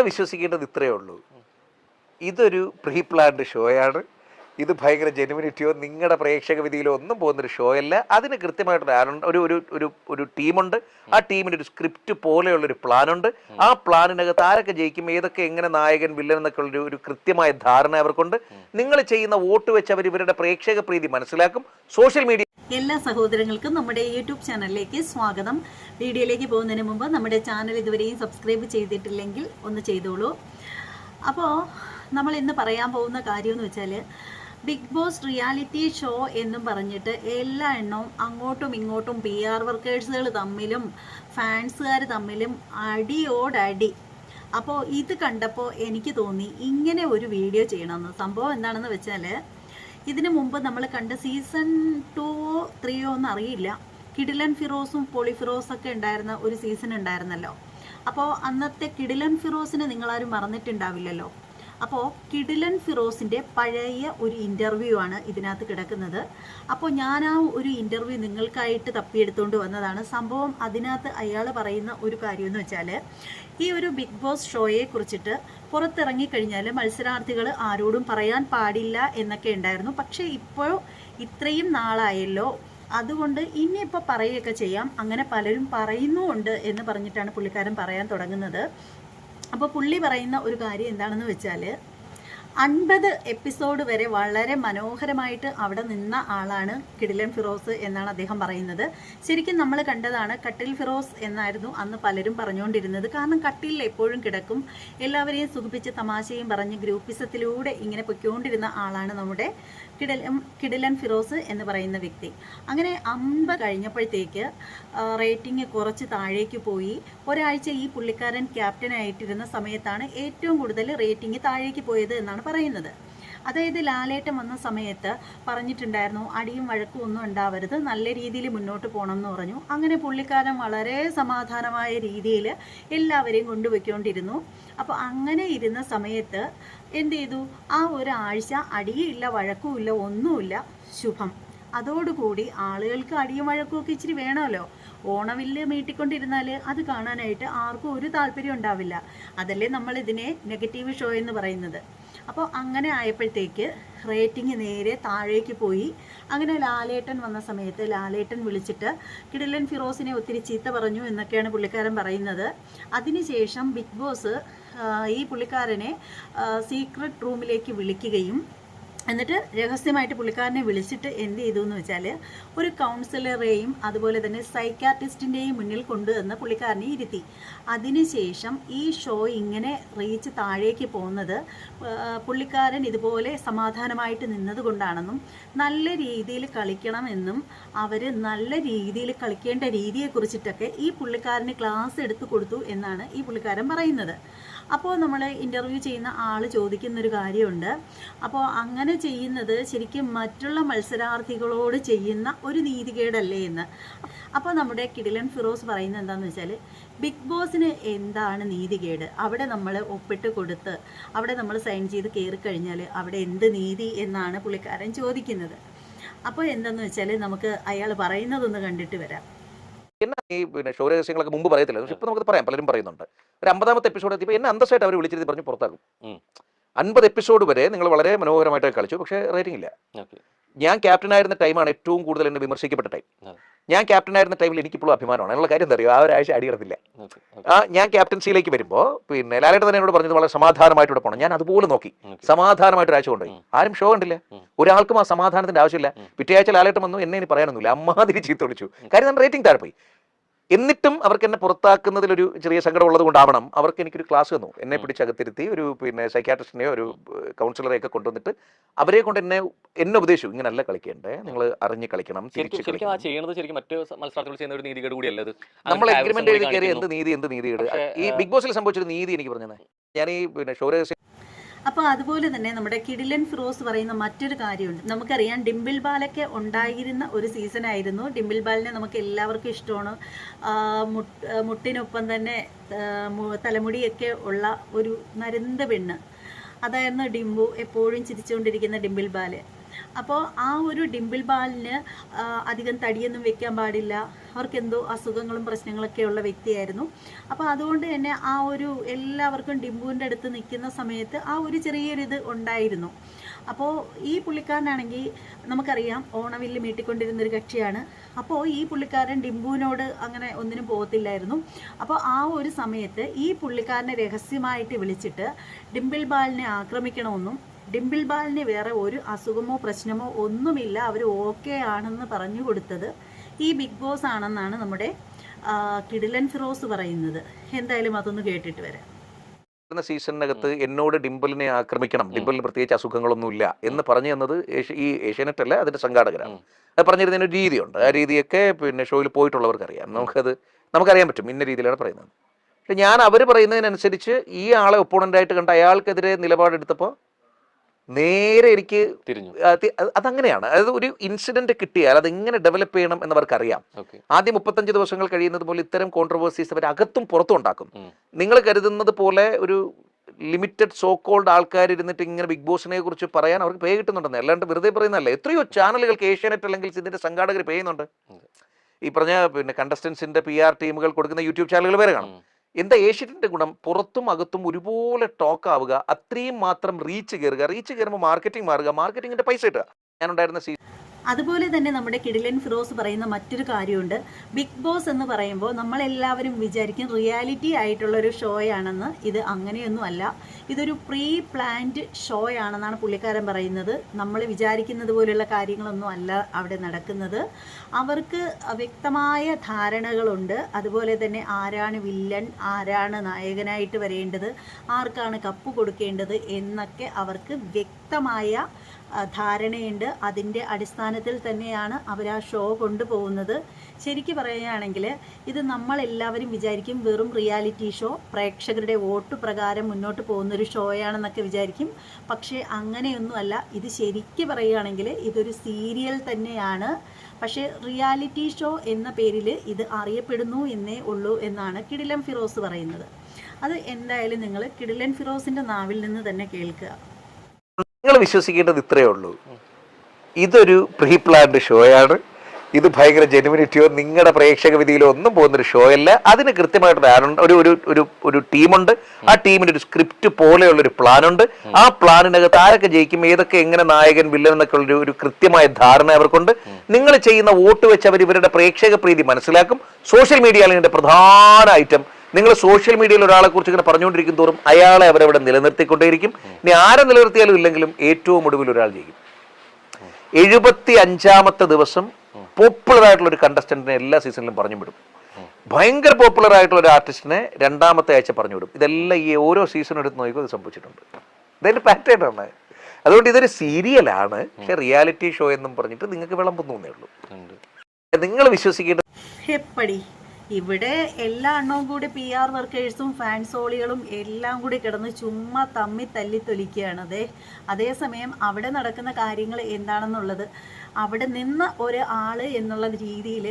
വിശ്വസിക്കേണ്ടത് ഇത്രയേ ഉള്ളൂ. ഇതൊരു പ്രീ പ്ലാൻഡ് ഷോയാണ്. ഇത് ഭയങ്കര ജെനുവിനിറ്റിയോ നിങ്ങളുടെ പ്രേക്ഷക വിധിയിലോ ഒന്നും പോകുന്നൊരു ഷോ അല്ല അതിന് കൃത്യമായിട്ടൊരു ഒരു ഒരു ഒരു ഒരു ടീമുണ്ട്. ആ ടീമിന് ഒരു സ്ക്രിപ്റ്റ് പോലെയുള്ളൊരു പ്ലാനുണ്ട്. ആ പ്ലാനിനകത്ത് ആരൊക്കെ ജയിക്കും ഏതൊക്കെ എങ്ങനെ നായകൻ വില്ലൻ എന്നൊക്കെ ഉള്ളൊരു ഒരു കൃത്യമായ ധാരണ അവർക്കുണ്ട്. നിങ്ങൾ ചെയ്യുന്ന വോട്ട് വെച്ച് അവർ ഇവരുടെ പ്രേക്ഷക പ്രീതി മനസ്സിലാക്കും. സോഷ്യൽ മീഡിയ എല്ലാ സഹോദരങ്ങൾക്കും നമ്മുടെ യൂട്യൂബ് ചാനലിലേക്ക് സ്വാഗതം. വീഡിയോയിലേക്ക് പോകുന്നതിന് മുമ്പ് നമ്മുടെ ചാനൽ ഇതുവരെയും സബ്സ്ക്രൈബ് ചെയ്തിട്ടില്ലെങ്കിൽ ഒന്ന് ചെയ്തോളൂ. അപ്പോൾ നമ്മൾ ഇന്ന് പറയാൻ പോകുന്ന കാര്യം എന്ന് വെച്ചാൽ ബിഗ് ബോസ് റിയാലിറ്റി ഷോ എന്നും പറഞ്ഞിട്ട് എല്ലാ എണ്ണവും അങ്ങോട്ടും ഇങ്ങോട്ടും പി ആർ വർക്കേഴ്സുകൾ തമ്മിലും ഫാൻസുകാർ തമ്മിലും അടിയോടടി. അപ്പോൾ ഇത് കണ്ടപ്പോൾ എനിക്ക് തോന്നി ഇങ്ങനെ ഒരു വീഡിയോ ചെയ്യണമെന്ന്. സംഭവം എന്താണെന്ന് വെച്ചാൽ ഇതിനു മുമ്പ് നമ്മൾ കണ്ട സീസൺ ടുവോ ത്രീയോ ഒന്നും അറിയില്ല. കിഡിലൻ ഫിറോസും പോളിഫിറോസൊക്കെ ഉണ്ടായിരുന്ന ഒരു സീസൺ ഉണ്ടായിരുന്നല്ലോ. അപ്പോൾ അന്നത്തെ കിഡിലൻ ഫിറോസിനെ നിങ്ങളാരും മറന്നിട്ടുണ്ടാവില്ലല്ലോ. അപ്പോൾ കിഡിലൻ ഫിറോസിന്റെ പഴയ ഒരു ഇന്റർവ്യൂ ആണ് ഇതിനകത്ത് കിടക്കുന്നത്. അപ്പോൾ ഞാൻ ആ ഒരു ഇന്റർവ്യൂ നിങ്ങൾക്കായിട്ട് തപ്പിയെടുത്തുകൊണ്ട് വന്നതാണ്. സംഭവം അതിനകത്ത് അയാൾ പറയുന്ന ഒരു കാര്യം എന്ന് വെച്ചാൽ ഈ ഒരു ബിഗ് ബോസ് ഷോയെ കുറിച്ചിട്ട് പുറത്തിറങ്ങിക്കഴിഞ്ഞാൽ മത്സരാർത്ഥികൾ ആരോടും പറയാൻ പാടില്ല എന്നൊക്കെ ഉണ്ടായിരുന്നു. പക്ഷേ ഇപ്പോൾ ഇത്രയും നാളായല്ലോ അതുകൊണ്ട് ഇനിയിപ്പോൾ പറയുകയൊക്കെ ചെയ്യാം. അങ്ങനെ പലരും പറയുന്നുമുണ്ട് എന്ന് പറഞ്ഞിട്ടാണ് പുള്ളിക്കാരൻ പറയാൻ തുടങ്ങുന്നത്. അപ്പോൾ പുള്ളി പറയുന്ന ഒരു കാര്യം എന്താണെന്ന് വെച്ചാൽ അൻപത് എപ്പിസോഡ് വരെ വളരെ മനോഹരമായിട്ട് അവിടെ നിന്ന ആളാണ് കിടിലൻ ഫിറോസ് എന്നാണ് അദ്ദേഹം പറയുന്നത്. ശരിക്കും നമ്മൾ കണ്ടതാണ് കട്ടിൽ ഫിറോസ് എന്നായിരുന്നു അന്ന് പലരും പറഞ്ഞുകൊണ്ടിരുന്നത്. കാരണം കട്ടിലിൽ എപ്പോഴും കിടക്കും. എല്ലാവരെയും സുഖിപ്പിച്ച് തമാശയും പറഞ്ഞ് ഗ്രൂപ്പിസത്തിലൂടെ ഇങ്ങനെ പൊയ്ക്കൊണ്ടിരുന്ന ആളാണ് നമ്മുടെ കിടലൻ കിടിലൻ ഫിറോസ് എന്ന് പറയുന്ന വ്യക്തി. അങ്ങനെ അമ്പ കഴിഞ്ഞപ്പോഴത്തേക്ക് റേറ്റിംഗ് കുറച്ച് താഴേക്ക് പോയി. ഒരാഴ്ച ഈ പുള്ളിക്കാരൻ ക്യാപ്റ്റനായിട്ടിരുന്ന സമയത്താണ് ഏറ്റവും കൂടുതൽ റേറ്റിംഗ് താഴേക്ക് പോയത് എന്നാണ് പറയുന്നത്. അതായത് ലാലേട്ടൻ വന്ന സമയത്ത് പറഞ്ഞിട്ടുണ്ടായിരുന്നു അടിയും വഴക്കും ഒന്നും ഉണ്ടാവരുത് നല്ല രീതിയിൽ മുന്നോട്ട് പോകണം എന്ന് പറഞ്ഞു. അങ്ങനെ പുള്ളിക്കാരൻ വളരെ സമാധാനമായ രീതിയിൽ എല്ലാവരെയും കൊണ്ടുപോയിക്കൊണ്ടിരുന്നു. അപ്പോൾ അങ്ങനെ ഇരുന്ന സമയത്ത് എന്ത് ചെയ്തു? ആ ഒരാഴ്ച അടിയില്ല വഴക്കുമില്ല ഒന്നുമില്ല ശുഭം. അതോടുകൂടി ആളുകൾക്ക് അടിയും വഴക്കുമൊക്കെ ഇച്ചിരി വേണമല്ലോ. ഓണവില്ല് മീട്ടിക്കൊണ്ടിരുന്നാൽ അത് കാണാനായിട്ട് ആർക്കും ഒരു താല്പര്യം ഉണ്ടാവില്ല. അതല്ലേ നമ്മൾ ഇതിനെ നെഗറ്റീവ് ഷോ എന്ന് പറയുന്നത്. അപ്പോൾ അങ്ങനെ ആയപ്പോഴത്തേക്ക് റേറ്റിംഗ് നേരെ താഴേക്ക് പോയി. അങ്ങനെ ലാലേട്ടൻ വന്ന സമയത്ത് ലാലേട്ടൻ വിളിച്ചിട്ട് കിടിലൻ ഫിറോസിനെ ഒത്തിരി ചീത്ത പറഞ്ഞു എന്നൊക്കെയാണ് പുള്ളിക്കാരൻ പറയുന്നത്. അതിനുശേഷം ബിഗ് ബോസ് ഈ പുള്ളിക്കാരനെ സീക്രട്ട് റൂമിലേക്ക് വിളിക്കുകയും എന്നിട്ട് രഹസ്യമായിട്ട് പുള്ളിക്കാരനെ വിളിച്ചിട്ട് എന്ത് ചെയ്തു എന്ന് വെച്ചാൽ ഒരു കൗൺസിലറേയും അതുപോലെ തന്നെ സൈക്കാട്രിസ്റ്റിന്റെയും മുന്നിൽ കൊണ്ടുവന്ന് പുള്ളിക്കാരനെ ഇരുത്തി. അതിനുശേഷം ഈ ഷോ ഇങ്ങനെ റീച്ച് താഴേക്ക് പോകുന്നത് പുള്ളിക്കാരൻ ഇതുപോലെ സമാധാനമായിട്ട് നിന്നതുകൊണ്ടാണെന്നും നല്ല രീതിയിൽ കളിക്കണമെന്നും അവർ നല്ല രീതിയിൽ കളിക്കേണ്ട രീതിയെക്കുറിച്ചിട്ടൊക്കെ ഈ പുള്ളിക്കാരന് ക്ലാസ് എടുത്തു കൊടുത്തു എന്നാണ് ഈ പുള്ളിക്കാരൻ പറയുന്നത്. അപ്പോൾ നമ്മൾ ഇന്റർവ്യൂ ചെയ്യുന്ന ആൾ ചോദിക്കുന്നൊരു കാര്യമുണ്ട്. അപ്പോൾ അങ്ങനെ ചെയ്യുന്നത് ശരിക്കും മറ്റുള്ള മത്സരാർത്ഥികളോട് ചെയ്യുന്ന ഒരു നീതികേടല്ലേ എന്ന്. അപ്പോൾ നമ്മുടെ കിടിലൻ ഫിറോസ് പറയുന്നത് എന്താണെന്ന് വെച്ചാൽ ബിഗ് ബോസിന് എന്താണ് നീതികേട്? അവിടെ നമ്മൾ ഒപ്പിട്ട് കൊടുത്ത് അവിടെ നമ്മൾ സൈൻ ചെയ്ത് കയറി കഴിഞ്ഞാൽ അവിടെ എന്ത് നീതി എന്നാണ് പുള്ളിക്കാരൻ ചോദിക്കുന്നത്. അപ്പോൾ എന്താണെന്ന് വെച്ചാൽ നമുക്ക് അയാൾ പറയുന്നതൊന്ന് കണ്ടിട്ട് വരാം. എന്നെ ഈ പിന്നെ ഷോ രഹസ്യങ്ങളൊക്കെ മുമ്പ് പറയത്തില്ല പക്ഷെ ഇപ്പൊ നമുക്ക് പറയാം. പലരും പറയുന്നുണ്ട്. ഒരു അമ്പതാമത്തെ എപ്പിസോഡ് എത്തിയപ്പോൾ എന്നെ അന്തസ്സായിട്ട് അവർ വിളിച്ചിരുത്തി പറഞ്ഞ് പുറത്താക്കും. അൻപത് എപ്പിസോഡ് വരെ നിങ്ങൾ വളരെ മനോഹരമായിട്ട് കളിച്ചു. പക്ഷേ റേറ്റിംഗ് ഇല്ല. ഞാൻ ക്യാപ്റ്റൻ ആയിരുന്ന ടൈമാണ് ഏറ്റവും കൂടുതൽ എന്നെ വിമർശിക്കപ്പെട്ട ടൈം. ഞാൻ ക്യാപ്റ്റൻ ആയിരുന്ന ടൈമിൽ എനിക്കിപ്പോഴും അഭിമാനമാണ്. എന്നുള്ള കാര്യം എന്താ അറിയോ ആ ഒരാഴ്ച അടി കിടന്നില്ല. ആ ഞാൻ ക്യാപ്റ്റൻസിയിലേക്ക് വരുമ്പോൾ പിന്നെ ലാലേട്ടൻ തന്നെ എന്നോട് പറഞ്ഞത് വളരെ സമാധാനമായിട്ട് ഇവിടെ പോകണം ഞാൻ അതുപോലെ നോക്കി. സമാധാനമായിട്ട് ഒരാഴ്ച കൊണ്ടുപോയി. ആരും ഷോ കണ്ടില്ല. ഒരാൾക്കും ആ സമാധാനത്തിന്റെ ആവശ്യമില്ല. പിറ്റേ ആഴ്ച ലാലേട്ടൻ വന്നു എന്നെ ഇനി പറയാനൊന്നുമില്ല. അമ്മാതിരി ചീത്ത വിളിച്ചു. കാര്യം നമ്മുടെ റേറ്റിംഗ് താഴെ പോയി. എന്നിട്ടും അവർക്ക് എന്നെ പുറത്താക്കുന്നതിൽ ഒരു ചെറിയ സങ്കടം ഉള്ളത് കൊണ്ടാവണം. അവർക്ക് എനിക്കൊരു ക്ലാസ് തന്നു. എന്നെ. പിടിച്ചകത്തിരുത്തി ഒരു പിന്നെ സൈക്കാട്രിസ്റ്റിനെയോ ഒരു കൗൺസിലറെയൊക്കെ കൊണ്ടുവന്നിട്ട് അവരെ കൊണ്ട് എന്നെ എന്നെ ഉപദേശിച്ചു. ഇങ്ങനല്ല കളിക്കേണ്ടേ. നിങ്ങൾ അറിഞ്ഞ് കളിക്കണം നമ്മൾ എഗ്രിമെന്റ് എഴുതി കയറി എന്ത് നീതി എന്ത് നീതി ഈ ബിഗ് ബോസിൽ സംഭവിച്ചൊരു നീതി എനിക്ക് പറഞ്ഞത് ഞാൻ ഈ പിന്നെ ഷോ രഹസ്യം അപ്പോൾ അതുപോലെ തന്നെ നമ്മുടെ കിഡിലൻ ഫ്രോസ് പറയുന്ന മറ്റൊരു കാര്യമുണ്ട്. നമുക്കറിയാം ഡിംപിൾ ബാലൊക്കെ ഉണ്ടായിരുന്ന ഒരു സീസൺ ആയിരുന്നു. ഡിംപിൾ ബാലിനെ നമുക്ക് എല്ലാവർക്കും ഇഷ്ടമാണ്. മുട്ടിനൊപ്പം തന്നെ തലമുടിയൊക്കെ ഉള്ള ഒരു നരന്ത പെണ്ണ്. അതായിരുന്നു ഡിംബു എപ്പോഴും ചിരിച്ചുകൊണ്ടിരിക്കുന്ന ഡിംപിൾ ബാൽ. അപ്പോൾ ആ ഒരു ഡിംപിൾ ബാലിന് അധികം തടിയൊന്നും വെക്കാൻ പാടില്ല. അവർക്ക് എന്തോ അസുഖങ്ങളും പ്രശ്നങ്ങളൊക്കെ ഉള്ള വ്യക്തിയായിരുന്നു. അപ്പോൾ അതുകൊണ്ട് തന്നെ ആ ഒരു എല്ലാവർക്കും ഡിംബുവിന്റെ അടുത്ത് നിൽക്കുന്ന സമയത്ത് ആ ഒരു ചെറിയൊരിത് ഉണ്ടായിരുന്നു. അപ്പോൾ ഈ പുള്ളിക്കാരനാണെങ്കിൽ നമുക്കറിയാം ഓണവില്ല് മീട്ടിക്കൊണ്ടിരുന്ന ഒരു കക്ഷിയാണ്. അപ്പോൾ ഈ പുള്ളിക്കാരൻ ഡിംബുവിനോട് അങ്ങനെ ഒന്നിനും പോകത്തില്ലായിരുന്നു. അപ്പോൾ ആ ഒരു സമയത്ത് ഈ പുള്ളിക്കാരനെ രഹസ്യമായിട്ട് വിളിച്ചിട്ട് ഡിംപിൾ ബാലിനെ ആക്രമിക്കണമെന്നും ഡിംപിൾ ബാലിന് വേറെ ഒരു അസുഖമോ പ്രശ്നമോ ഒന്നുമില്ല. അവർ ഓക്കെ ആണെന്ന് പറഞ്ഞു കൊടുത്തത് ഈ ബിഗ് ബോസ് ആണെന്നാണ് നമ്മുടെ കിഡിലൻ കിടിലൻ ഫിറോസ് പറയുന്നത്. എന്തായാലും അതൊന്ന് കേട്ടിട്ട് വരാം. വരുന്ന സീസണിനകത്ത് എന്നോട് ഡിംപിളിനെ ആക്രമിക്കണം. ഡിംപിളിന് പ്രത്യേകിച്ച് അസുഖങ്ങളൊന്നുമില്ല എന്ന് പറഞ്ഞു തന്നത് ഏഷ്യ- ഈ ഏഷ്യാനെറ്റ് അല്ല അതിന്റെ സംഘാടകരാണ്. അത് പറഞ്ഞിരുന്നതിന് ഒരു രീതിയുണ്ട്. ആ രീതിയൊക്കെ പിന്നെ ഷോയിൽ പോയിട്ടുള്ളവർക്ക് അറിയാം നമുക്കത് നമുക്കറിയാൻ പറ്റും. ഇന്ന രീതിയിലാണ് പറയുന്നത്. പക്ഷെ ഞാൻ അവർ പറയുന്നതിനനുസരിച്ച് ഈ ആളെ ഒപ്പോണന്റായിട്ട് കണ്ട അയാൾക്കെതിരെ നിലപാടെടുത്തപ്പോൾ നേരെ എനിക്ക് തിരിഞ്ഞു. അത് അതങ്ങനെയാണ്. അതായത് ഒരു ഇൻസിഡന്റ് കിട്ടിയാൽ അത് എങ്ങനെ ഡെവലപ്പ് ചെയ്യണം എന്നവർക്ക് അറിയാം ആദ്യം മുപ്പത്തഞ്ച് ദിവസങ്ങൾ കഴിയുന്നത് പോലെ ഇത്തരം കോൺട്രവേഴ്സീസ് അവർ അകത്തും പുറത്തും ഉണ്ടാക്കും. നിങ്ങൾ കരുതുന്നത് പോലെ ഒരു ലിമിറ്റഡ് സോ കോൾഡ് ആൾക്കാർ ഇരുന്നിട്ട് ഇങ്ങനെ ബിഗ് ബോസിനെ കുറിച്ച് പറയാൻ അവർക്ക് പേ കിട്ടുന്നുണ്ടെന്ന്. അല്ലാണ്ട് വെറുതെ പറയുന്നതല്ല. എത്രയോ ചാനലുകൾക്ക് ഏഷ്യാനെറ്റ് അല്ലെങ്കിൽ ഇതിന്റെ സംഘാടകർ പേ ചെയ്യുന്നുണ്ട്. ഈ പറഞ്ഞ പിന്നെ കണ്ടസ്റ്റൻസിന്റെ പി ആർ ടീമുകൾ കൊടുക്കുന്ന യൂട്യൂബ് ചാനലുകൾ വരെ കാണും. എന്താ ഏഷ്യറ്റിന്റെ ഗുണം? പുറത്തും അകത്തും ഒരുപോലെ ടോക്ക് ആവുക അത്രയും മാത്രം റീച്ച് കയറുക റീച്ച് കയറുമ്പോൾ മാർക്കറ്റിംഗ് മാറുക. മാർക്കറ്റിംഗിന്റെ പൈസ കിട്ടുക ഞാനുണ്ടായിരുന്ന സീസൺ അതുപോലെ തന്നെ നമ്മുടെ കിടിലൻ ഫിറോസ് പറയുന്ന മറ്റൊരു കാര്യമുണ്ട്. ബിഗ് ബോസ് എന്ന് പറയുമ്പോൾ നമ്മളെല്ലാവരും വിചാരിക്കും റിയാലിറ്റി ആയിട്ടുള്ള ഒരു ഷോയാണെന്ന്. ഇത് അങ്ങനെയൊന്നും അല്ല ഇതൊരു പ്രീ പ്ലാൻഡ് ഷോ ആണെന്നാണ് പുള്ളിക്കാരൻ പറയുന്നത്. നമ്മൾ വിചാരിക്കുന്നത് പോലെയുള്ള കാര്യങ്ങളൊന്നും അല്ല അവിടെ നടക്കുന്നത്. അവർക്ക് വ്യക്തമായ ധാരണകളുണ്ട്. അതുപോലെ തന്നെ ആരാണ് വില്ലൻ ആരാണ് നായകനായിട്ട് വരേണ്ടത് ആർക്കാണ് കപ്പ് കൊടുക്കേണ്ടത് എന്നൊക്കെ അവർക്ക് വ്യക്തമായ ധാരണയുണ്ട്. അതിന്റെ അടിസ്ഥാനത്തിൽ തന്നെയാണ് അവർ ആ ഷോ കൊണ്ടുപോകുന്നത്. ശരിക്കും പറയുകയാണെങ്കിൽ ഇത് നമ്മളെല്ലാവരും വിചാരിക്കും വെറും റിയാലിറ്റി ഷോ പ്രേക്ഷകരുടെ വോട്ട് പ്രകാരം മുന്നോട്ട് പോകുന്നൊരു ഷോയാണെന്നൊക്കെ വിചാരിക്കും. പക്ഷേ അങ്ങനെയൊന്നുമല്ല. ഇത് ശരിക്കും പറയുകയാണെങ്കിൽ ഇതൊരു സീരിയൽ തന്നെയാണ്. പക്ഷേ റിയാലിറ്റി ഷോ എന്ന പേരിൽ ഇത് അറിയപ്പെടുന്നു എന്നേ ഉള്ളൂ എന്നാണ് കിടിലം ഫിറോസ് പറയുന്നത്. അത് എന്തായാലും നിങ്ങൾ കിടിലൻ ഫിറോസിന്റെ നാവിൽ നിന്ന് തന്നെ കേൾക്കുക. വിശ്വസിക്കേണ്ടത് ഇത്രയേ ഉള്ളൂ. ഇതൊരു പ്രീ പ്ലാൻഡ് ഷോയാണ്. ഇത് ഭയങ്കര ജെനുവിനിറ്റിയോ നിങ്ങളുടെ പ്രേക്ഷക വിധിയിലോ ഒന്നും പോകുന്നൊരു ഷോ അല്ല അതിന് കൃത്യമായിട്ട് ഒരു ഒരു ഒരു ഒരു ടീമുണ്ട്. ആ ടീമിന് ഒരു സ്ക്രിപ്റ്റ് പോലെയുള്ള ഒരു പ്ലാൻ ഉണ്ട് ആ പ്ലാനിനകത്ത് ആരൊക്കെ ജയിക്കും ഏതൊക്കെ എങ്ങനെ നായകൻ വില്ലൻ എന്നൊക്കെ ഉള്ള ഒരു കൃത്യമായ ധാരണ അവർക്കുണ്ട്. നിങ്ങൾ ചെയ്യുന്ന വോട്ട് വെച്ച് അവർ ഇവരുടെ പ്രേക്ഷക പ്രീതി മനസ്സിലാക്കും. സോഷ്യൽ മീഡിയയിൽ പ്രധാന ഐറ്റം നിങ്ങൾ സോഷ്യൽ മീഡിയയിൽ ഒരാളെ കുറിച്ച് ഇങ്ങനെ പറഞ്ഞുകൊണ്ടിരിക്കും തോറും അയാളെ അവരവിടെ നിലനിർത്തിക്കൊണ്ടേയിരിക്കും. ഇനി ആരെ നിലനിർത്തിയാലും ഇല്ലെങ്കിലും ഏറ്റവും ഒടുവിൽ ഒരാൾ ജയിക്കും. എഴുപത്തി അഞ്ചാമത്തെ ദിവസം പോപ്പുലർ ആയിട്ടുള്ള ഒരു കണ്ടസ്റ്റന്റിനെ എല്ലാ സീസണിലും പറഞ്ഞു വിടും. ഭയങ്കര പോപ്പുലർ ആയിട്ടുള്ള ഒരു ആർട്ടിസ്റ്റിനെ രണ്ടാമത്തെ ആഴ്ച പറഞ്ഞു വിടും. ഇതെല്ലാം ഈ ഓരോ സീസൺ എടുത്ത് നോക്കിയത് ഇത് സംഭവിച്ചിട്ടുണ്ട്. ഇതൊരു പാറ്റേൺ ആണ്. അതുകൊണ്ട് ഇതൊരു സീരിയലാണ് പക്ഷെ റിയാലിറ്റി ഷോ എന്നും പറഞ്ഞിട്ട് നിങ്ങൾക്ക് വിളമ്പുന്നേ ഉള്ളൂ. നിങ്ങൾ വിശ്വസിക്കേണ്ട എപ്പടി? ഇവിടെ എല്ലാ എണ്ണവും കൂടി പി ആർ വർക്കേഴ്സും ഫാൻസോളികളും എല്ലാം കൂടി കിടന്ന് ചുമ്മാ തമ്മി തല്ലി തൊലിക്കുകയാണ്. അതെ അതേസമയം അവിടെ നടക്കുന്ന കാര്യങ്ങൾ എന്താണെന്നുള്ളത് അവിടെ നിന്ന് ഒരു ആൾ എന്നുള്ള രീതിയിൽ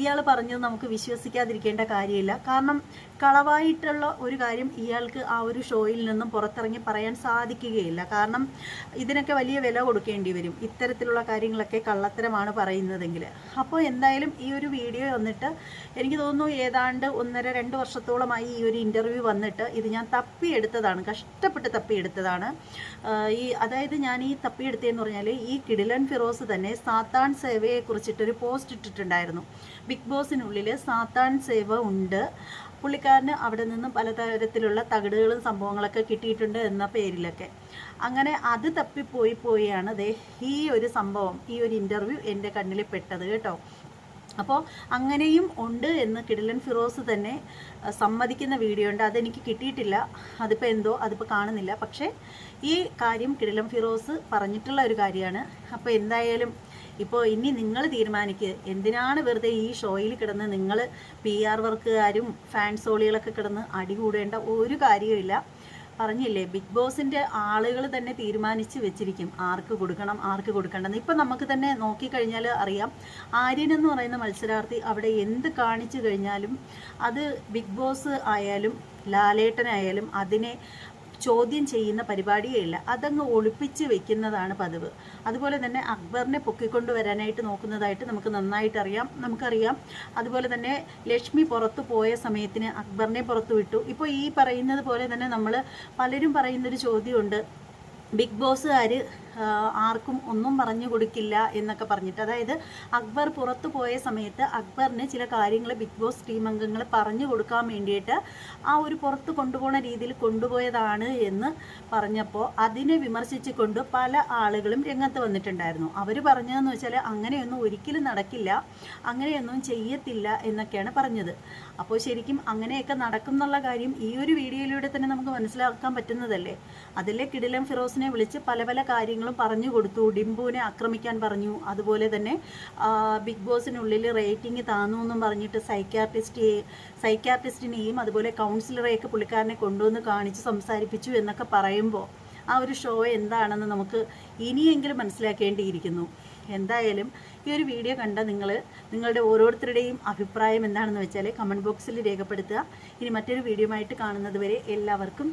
ഇയാൾ പറഞ്ഞത് നമുക്ക് വിശ്വസിക്കാതിരിക്കേണ്ട കാര്യമില്ല. കാരണം കളവായിട്ടുള്ള ഒരു കാര്യം ഇയാൾക്ക് ആ ഒരു ഷോയിൽ നിന്നും പുറത്തിറങ്ങി പറയാൻ സാധിക്കുകയില്ല. കാരണം ഇതിനൊക്കെ വലിയ വില കൊടുക്കേണ്ടി വരും. ഇത്തരത്തിലുള്ള കാര്യങ്ങളൊക്കെ കള്ളത്തരമാണ് പറയുന്നതെങ്കിൽ. അപ്പോൾ എന്തായാലും ഈ ഒരു വീഡിയോ വന്നിട്ട് എനിക്ക് തോന്നുന്നു ഏതാണ്ട് ഒന്നര രണ്ട് വർഷത്തോളമായി ഈ ഒരു ഇന്റർവ്യൂ വന്നിട്ട് ഇത് ഞാൻ തപ്പിയെടുത്തതാണ്. കഷ്ടപ്പെട്ട് തപ്പിയെടുത്തതാണ്. ഈ അതായത് ഞാൻ ഈ തപ്പിയെടുത്തതെന്ന് പറഞ്ഞാൽ ഈ കിടിലൻ ഫിറോസ് തന്നെ സാത്താൻ സേവയെ കുറിച്ചിട്ടൊരു പോസ്റ്റ് ഇട്ടിട്ടുണ്ടായിരുന്നു. ബിഗ് ബോസിനുള്ളിൽ സാത്താൻ സേവ ഉണ്ട്. പുള്ളിക്കാരന് അവിടെ നിന്നും പലതരത്തിലുള്ള തകിടുകളും സംഭവങ്ങളൊക്കെ കിട്ടിയിട്ടുണ്ട് എന്ന പേരിലൊക്കെ. അങ്ങനെ അത് തപ്പിപ്പോയി പോയാണ് ദേ ഈ ഒരു സംഭവം ഈ ഒരു ഇന്റർവ്യൂ എന്റെ കണ്ണിൽ പെട്ടത് കേട്ടോ. അപ്പോൾ അങ്ങനെയും ഉണ്ട് എന്ന് കിടിലൻ ഫിറോസ് തന്നെ സമ്മതിക്കുന്ന വീഡിയോ ഉണ്ട്. അതെനിക്ക് കിട്ടിയിട്ടില്ല. അതിപ്പോൾ എന്തോ അതിപ്പോൾ കാണുന്നില്ല. പക്ഷേ ഈ കാര്യം കിടിലൻ ഫിറോസ് പറഞ്ഞിട്ടുള്ള ഒരു കാര്യമാണ്. അപ്പോൾ എന്തായാലും ഇപ്പോൾ ഇനി നിങ്ങൾ തീരുമാനിക്കുക എന്തിനാണ് വെറുതെ ഈ ഷോയിൽ കിടന്ന് നിങ്ങൾ പി ആർ വർക്കുകാരും ഫാൻസോളികളൊക്കെ കിടന്ന് അടികൂടേണ്ട ഒരു കാര്യമില്ല പറഞ്ഞില്ലേ ബിഗ് ബോസിന്റെ ആളുകൾ തന്നെ തീരുമാനിച്ച് വെച്ചിരിക്കും. ആർക്ക് കൊടുക്കണം ആർക്ക് കൊടുക്കണ്ടെന്ന്. ഇപ്പം നമുക്ക് തന്നെ നോക്കിക്കഴിഞ്ഞാൽ അറിയാം. ആര്യൻ എന്ന് പറയുന്ന മത്സരാർത്ഥി അവിടെ എന്ത് കാണിച്ചു കഴിഞ്ഞാലും അത് ബിഗ് ബോസ് ആയാലും ലാലേട്ടനായാലും അതിനെ ചോദ്യം ചെയ്യുന്ന പരിപാടിയേ ഇല്ല അതങ്ങ് ഒളിപ്പിച്ച് വെക്കുന്നതാണ് പതിവ്. അതുപോലെ തന്നെ അക്ബറിനെ പൊക്കിക്കൊണ്ടുവരാനായിട്ട് നോക്കുന്നതായിട്ട് നമുക്ക് നന്നായിട്ട് അറിയാം നമുക്കറിയാം. അതുപോലെ തന്നെ ലക്ഷ്മി പുറത്തു പോയ സമയത്തിന് അക്ബറിനെ പുറത്തു വിട്ടു. ഇപ്പോൾ ഈ പറയുന്നത് പോലെ തന്നെ നമ്മൾ പലരും പറയുന്നൊരു ചോദ്യമുണ്ട്. ബിഗ് ബോസുകാർ ആർക്കും ഒന്നും പറഞ്ഞു കൊടുക്കില്ല എന്നൊക്കെ പറഞ്ഞിട്ട് അതായത് അക്ബർ പുറത്തു പോയ സമയത്ത് അക്ബറിന് ചില കാര്യങ്ങൾ ബിഗ് ബോസ് ടീം അംഗങ്ങൾ പറഞ്ഞു കൊടുക്കാൻ വേണ്ടിയിട്ട് ആ ഒരു പുറത്ത് കൊണ്ടുപോകുന്ന രീതിയിൽ കൊണ്ടുപോയതാണ് എന്ന് പറഞ്ഞപ്പോൾ അതിനെ വിമർശിച്ചുകൊണ്ട് പല ആളുകളും രംഗത്ത് വന്നിട്ടുണ്ടായിരുന്നു. അവർ പറഞ്ഞതെന്ന് വെച്ചാൽ അങ്ങനെയൊന്നും ഒരിക്കലും നടക്കില്ല അങ്ങനെയൊന്നും ചെയ്യത്തില്ല എന്നൊക്കെയാണ് പറഞ്ഞത്. അപ്പോൾ ശരിക്കും അങ്ങനെയൊക്കെ നടക്കും എന്നുള്ള കാര്യം ഈ ഒരു വീഡിയോയിലൂടെ തന്നെ നമുക്ക് മനസ്സിലാക്കാൻ പറ്റുന്നതല്ലേ? അതിലെ കിടിലം ഫിറോസിനെ വിളിച്ച് പല പല കാര്യങ്ങളും പറഞ്ഞു കൊടുത്തു. ഡിംബുവിനെ ആക്രമിക്കാൻ പറഞ്ഞു. അതുപോലെ തന്നെ ബിഗ് ബോസിനുള്ളിൽ റേറ്റിംഗ് താന്നു എന്നും പറഞ്ഞിട്ട് സൈക്യാട്രിസ്റ്റ് സൈക്യാട്രിസ്റ്റിനെയും അതുപോലെ കൗൺസിലറെയൊക്കെ പുള്ളിക്കാരനെ കൊണ്ടുവന്ന് കാണിച്ച് സംസാരിപ്പിച്ചു എന്നൊക്കെ പറയുമ്പോൾ ആ ഒരു ഷോ എന്താണെന്ന് നമുക്ക് ഇനിയെങ്കിലും മനസ്സിലാക്കേണ്ടിയിരിക്കുന്നു. എന്തായാലും ഈ ഒരു വീഡിയോ കണ്ട നിങ്ങൾ നിങ്ങളുടെ ഓരോരുത്തരുടെയും അഭിപ്രായം എന്താണെന്ന് വെച്ചാൽ കമന്റ് ബോക്സിൽ രേഖപ്പെടുത്തുക. ഇനി മറ്റൊരു വീഡിയോ ആയിട്ട് കാണുന്നത് വരെ എല്ലാവർക്കും